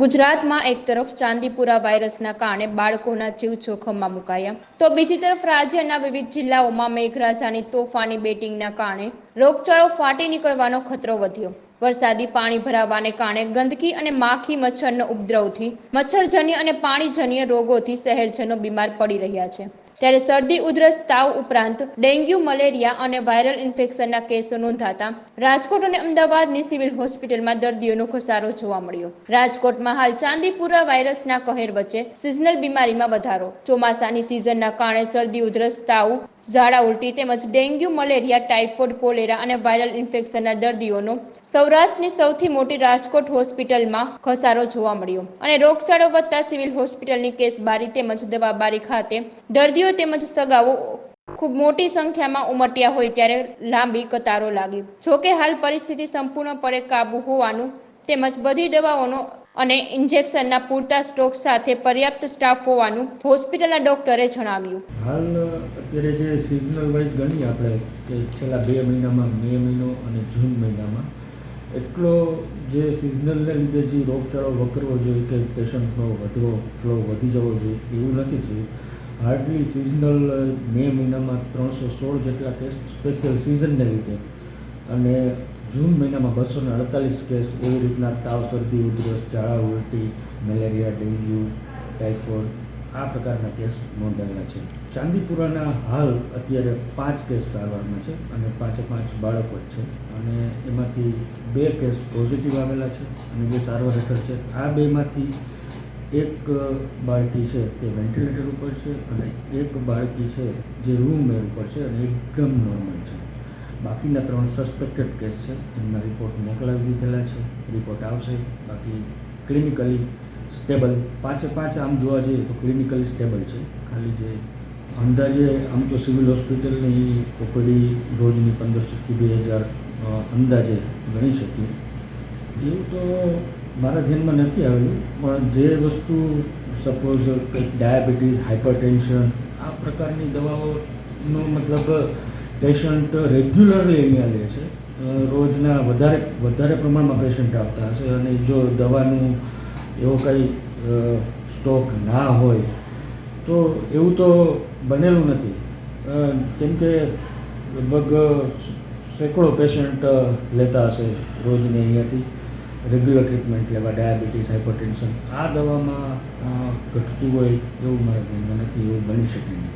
ગુજરાતમાં એક તરફ ચાંદીપુરા વાયરસના કારણે બાળકોના જીવ જોખમમાં મુકાયા. તો બીજી તરફ રાજ્યના વિવિધ જિલ્લાઓમાં મેઘરાજાની તોફાની બેટિંગના કારણે રોગચાળો ફાટી નીકળવાનો ખતરો વધ્યો. વરસાદી પાણી ભરાવાને કારણે ગંદકી અને માખી મચ્છરનો ઉપદ્રવથી, મચ્છરજન્ય અને પાણીજન્ય રોગોથી શહેરજનો બીમાર પડી રહ્યા છે. ત્યારે શરદી, ઉધરસ, તાવ ઉપરાંત ડેન્ગ્યુ, મલેરિયા અને વાયરલ ઇન્ફેક્શનના કેસો નોંધાતા રાજકોટ અને અમદાવાદની સિવિલ હોસ્પિટલમાં દર્દીઓનો ઘસારો જોવા મળ્યો. રાજકોટમાં હાલ ચાંદીપુરા વાયરસના કહેર વચ્ચે સિઝનલ બીમારીમાં વધારો. ચોમાસાની સિઝનના કારણે શરદી, ઉધરસ, તાવ, ઝાડા ઉલટી તેમજ ડેન્ગ્યુ, મલેરિયા, ટાઇફોઇડ, કોલેરા અને વાયરલ ઇન્ફેક્શનના દર્દીઓનો સૌરાષ્ટ્રની સૌથી મોટી રાજકોટ હોસ્પિટલમાં ઘસારો જોવા મળ્યો અને રોગચાળો વધતા સિવિલ હોસ્પિટલની કેસબારી તેમજ દવાબારી ખાતે દર્દીઓ તેમજ સગાઓ ખૂબ મોટી સંખ્યામાં ઉમટ્યા હોય ત્યારે લાંબી કતારો લાગી. જોકે હાલ પરિસ્થિતિ સંપૂર્ણપણે કાબુ હોવાનું તેમજ બધી દવાઓનો અને ઇન્જેક્શનના પૂરતા સ્ટોક સાથે પર્યાપ્ત સ્ટાફ હોવાનું હોસ્પિટલના ડોક્ટરે જણાવ્યું. હાલ, અત્યારે જે સિઝનલ વાઇઝ ગણીએ આપણે કે છેલ્લા બે મહિનામાં, મે મહિનો અને જૂન મહિનામાં, એટલો જે સિઝનલને લીધે જે રોગચાળો વકરવો જોઈએ કે પેશન્ટનો વધવો, ફ્લો વધી જવો જોઈએ, એવું નથી થયું. હાર્ડલી સિઝનલ મે મહિનામાં ત્રણસો સોળ જેટલા કેસ સ્પેશિયલ સિઝનને લીધે. અને જૂન મહિનામાં બસો ને અડતાલીસ કેસ એવી રીતના તાવ, શરદી, ઉધરસ, ઝાડા, ઉલટી, મેલેરિયા, ડેન્ગ્યુ, ટાઇફોઇડ આ પ્રકારના કેસ નોંધાયેલા છે. ચાંદીપુરાના હાલ અત્યારે પાંચ કેસ સારવારમાં છે અને પાંચે પાંચ બાળકો જ છે અને એમાંથી બે કેસ પોઝિટિવ આવેલા છે અને જે સારવાર હેઠળ છે. આ બેમાંથી એક બાળકી છે તે વેન્ટિલેટર ઉપર છે અને એક બાળકી છે જે રૂમ ઉપર છે અને એકદમ નોર્મલ છે. બાકીના ત્રણ સસ્પેક્ટેડ કેસ છે. એમના રિપોર્ટ મોકલાવી દીધેલા છે. રિપોર્ટ આવશે. બાકી ક્લિનિકલી સ્ટેબલ પાંચે પાંચ આમ જોવા જઈએ તો ક્લિનિકલી સ્ટેબલ છે. ખાલી જે અંદાજે આમ તો સિવિલ હોસ્પિટલની ઓપીડી રોજની પંદરસોથી બે હજાર અંદાજે ગણી શકીએ. એવું તો મારા ધ્યાનમાં નથી આવેલું. પણ જે વસ્તુ સપોઝ ડાયાબિટીસ હાઇપરટેન્શન આ પ્રકારની દવાઓનો મતલબ પેશન્ટ રેગ્યુલરલી અહીંયા લે છે. રોજના વધારે વધારે પ્રમાણમાં પેશન્ટ આવતા હશે અને જો દવાનું એવો કંઈ સ્ટોક ના હોય, તો એવું તો બનેલું નથી. કેમ કે લગભગ સેંકડો પેશન્ટ લેતા હશે રોજને અહીંયાથી. રેગ્યુલર ટ્રીટમેન્ટ લેવા, ડાયાબિટીસ હાઇપરટેન્શન આ દવામાં ઘટતું હોય એવું મારા ધ્યાનમાં નથી, એવું બની શકે નહીં.